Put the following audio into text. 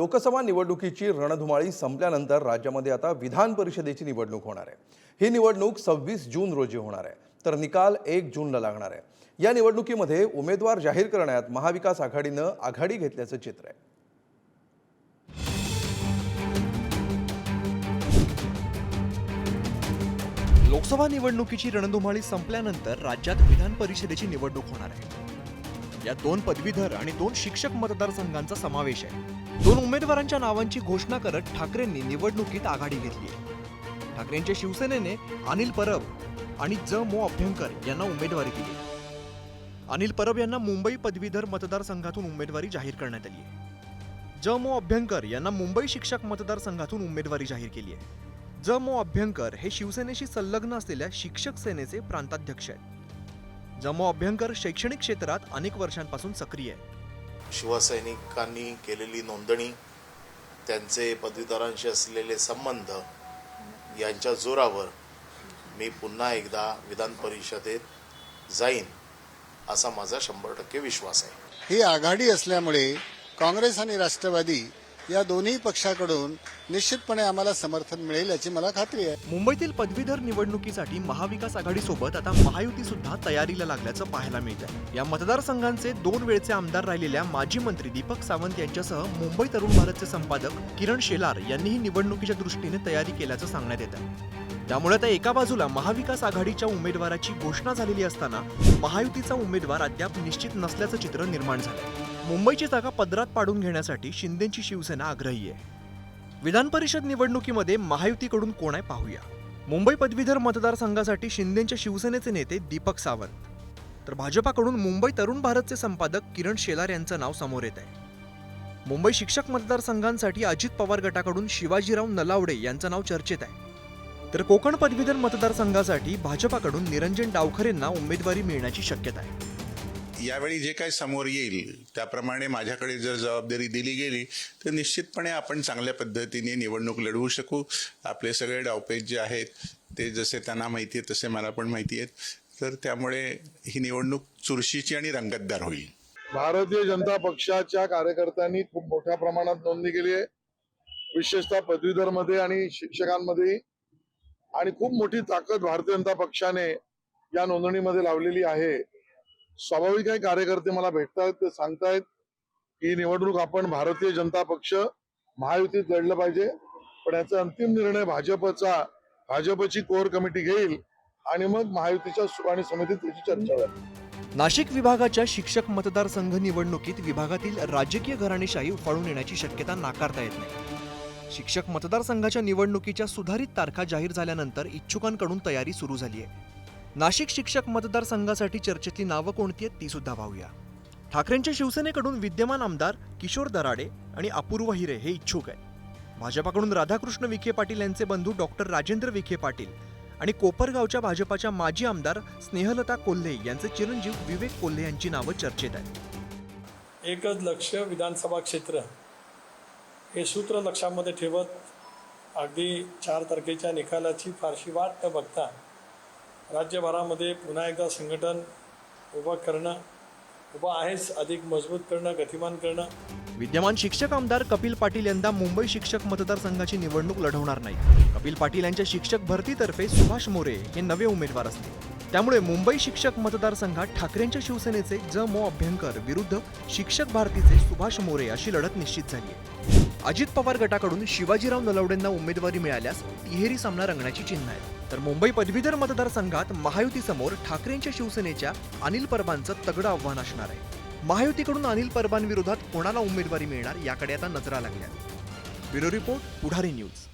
लोकसभा निवडणुकीची रणधुमाळी संपल्यानंतर राज्यामध्ये आता विधान परिषदेची निवडणूक होणार आहे. ही निवडणूक सव्वीस जून रोजी होणार आहे. तर निकाल एक जूनला लागणार आहे. या निवडणुकीमध्ये उमेदवार जाहीर करण्यात महाविकास आघाडीनं आघाडी घेतल्याचं चित्र आहे. लोकसभा निवडणुकीची रणधुमाळी संपल्यानंतर राज्यात विधान परिषदेची निवडणूक होणार आहे. या दोन पदवीधर आणि दोन शिक्षक मतदारसंघांचा समावेश आहे. दोन उमेदवारांच्या नावांची घोषणा करत ठाकरेंनी निवडणुकीत आघाडी घेतली ठाकरेंच्या शिवसेनेने अनिल परब आणि ज. मो. अभ्यंकर यांना उमेदवारी दिली अनिल परब यांना मुंबई पदवीधर मतदारसंघातून उमेदवारी जाहीर करण्यात आली आहे. ज. मो. अभ्यंकर यांना मुंबई शिक्षक मतदारसंघातून उमेदवारी जाहीर केली आहे. ज. मो. अभ्यंकर हे शिवसेनेशी संलग्न असलेल्या शिक्षक सेनेचे प्रांताध्यक्ष आहेत. ज मो अभ्यंकर शैक्षणिक क्षेत्रात अनेक वर्षांपासून सक्रिय आहे. शिवसैनिकांनी केलेली नोंदणी त्यांचे पदवीधरांशी असलेले संबंध यांच्या जोरावर मी पुन्हा एकदा विधान परिषदेत जाईन असा माझा शंभर टक्के विश्वास आहे. ही आघाडी असल्यामुळे काँग्रेस आणि राष्ट्रवादी या दोन्ही पक्षाकडून निश्चितपणे आम्हाला समर्थन मिळेल याची मला खात्री आहे. मुंबईतील पदवीधर निवडणुकीसाठी महाविकास आघाडीसोबत आता महायुती सुद्धा तयारीला लागल्याचं पाहायला मिळतंय. या मतदारसंघांचे दोन वेळचे आमदार राहिलेल्या माजी मंत्री दीपक सावंत यांच्यासह मुंबई तरुण भारतचे संपादक किरण शेलार यांनीही निवडणुकीच्या दृष्टीने तयारी केल्याचं सांगण्यात येतं त्यामुळे आता एका बाजूला महाविकास आघाडीच्या उमेदवाराची घोषणा झालेली असताना महायुतीचा उमेदवार अद्याप निश्चित नसल्याचं चित्र निर्माण झालं मुंबईची जागा पदरात पाडून घेण्यासाठी शिंदेची शिवसेना आग्रही आहे. विधान परिषद निवडणुकीमध्ये महायुतीकडून कोण आहे पाहूया. मुंबई पदवीधर मतदारसंघासाठी शिंदेच्या शिवसेनेचे नेते दीपक सावंत. तर भाजपाकडून मुंबई तरुण भारतचे संपादक किरण शेलार यांचं नाव समोर येत आहे मुंबई शिक्षक मतदारसंघांसाठी अजित पवार गटाकडून शिवाजीराव नलावडे यांचं नाव चर्चेत आहे. तर कोकण पदवीधर मतदारसंघासाठी भाजपाकडून निरंजन डावखरेंना उमेदवारी मिळण्याची शक्यता आहे. यावेळी जे काही समोर येईल त्याप्रमाणे माझ्याकडे जर जबाबदारी दिली गेली तर निश्चितपणे आपण चांगल्या पद्धतीने निवडणूक लढवू शकू. आपले सगळे डावपेच जे आहेत ते जसे त्यांना माहिती आहे तसे मला पण माहिती आहेत. तर त्यामुळे ही निवडणूक चुरशीची आणि रंगतदार होईल. भारतीय जनता पक्षाच्या कार्यकर्त्यांनी खूप मोठ्या प्रमाणात नोंदणी केली आहे. विशेषतः पदवीधरमध्ये आणि शिक्षकांमध्ये. आणि खूप मोठी ताकद भारतीय जनता पक्षाने या नोंदणीमध्ये लावलेली आहे. स्वाभाविक आहे कार्यकर्ते मला भेटतायत ते सांगतायत की ही निवडणूक आपण भारतीय जनता पक्ष महायुतीत लढलं पाहिजे. पण याचा अंतिम निर्णय भाजपचा भाजपची कोर कमिटी घेईल आणि मग महायुतीच्या सुकाणी समितीत त्याची चर्चा होईल. नाशिक विभागाच्या शिक्षक मतदारसंघ निवडणुकीत विभागातील राजकीय घराणेशाही उफाळून येण्याची शक्यता नाकारता येत नाही. शिक्षक मतदारसंघाच्या निवडणुकीच्या सुधारित तारखा जाहीर झाल्यानंतर इच्छुकांकडून तयारी सुरू झाली आहे नाशिक शिक्षक मतदारसंघासाठी चर्चेतली नावं कोणती आहेत ती सुद्धा पाहूया. ठाकरेंच्या शिवसेनेकडून विद्यमान आमदार किशोर दराडे आणि अपूर्व हिरे हे इच्छुक आहेत. भाजपाकडून राधाकृष्ण विखे पाटील यांचे बंधू डॉक्टर राजेंद्र विखे पाटील आणि कोपरगावच्या भाजपाच्या माजी आमदार स्नेहलता कोल्हे यांचे चिरंजीव विवेक कोल्हे यांची नावं चर्चेत आहेत. एकच लक्ष विधानसभा क्षेत्र हे सूत्र लक्षामध्ये ठेवत अगदी चार तारखेच्या निकालाची फारशी वाट न बघता राज्यभरामध्ये पुन्हा एकदा संघटन उभं करणं उभं आहेच अधिक मजबूत करणं गतिमान करणं. विद्यमान शिक्षक आमदार कपिल पाटील यंदा मुंबई शिक्षक मतदारसंघाची निवडणूक लढवणार नाही कपिल पाटील यांच्या शिक्षक भरतीतर्फे सुभाष मोरे हे नवे उमेदवार असतील. त्यामुळे मुंबई शिक्षक मतदारसंघात ठाकरेंच्या शिवसेनेचे ज. मो. अभ्यंकर विरुद्ध शिक्षक भारतीचे सुभाष मोरे अशी लढत निश्चित झाली आहे. अजित पवार गटाकडून शिवाजीराव नलवडेंना उमेदवारी मिळाल्यास तिहेरी सामना रंगण्याची चिन्ह आहेत. तर मुंबई पदवीधर मतदारसंघात महायुतीसमोर ठाकरेंच्या शिवसेनेच्या अनिल परबांचं तगडं आव्हान असणार आहे. महायुतीकडून अनिल परबांविरोधात कोणाला उमेदवारी मिळणार याकडे आता नजरा लागल्या ब्युरो रिपोर्ट पुढारी न्यूज.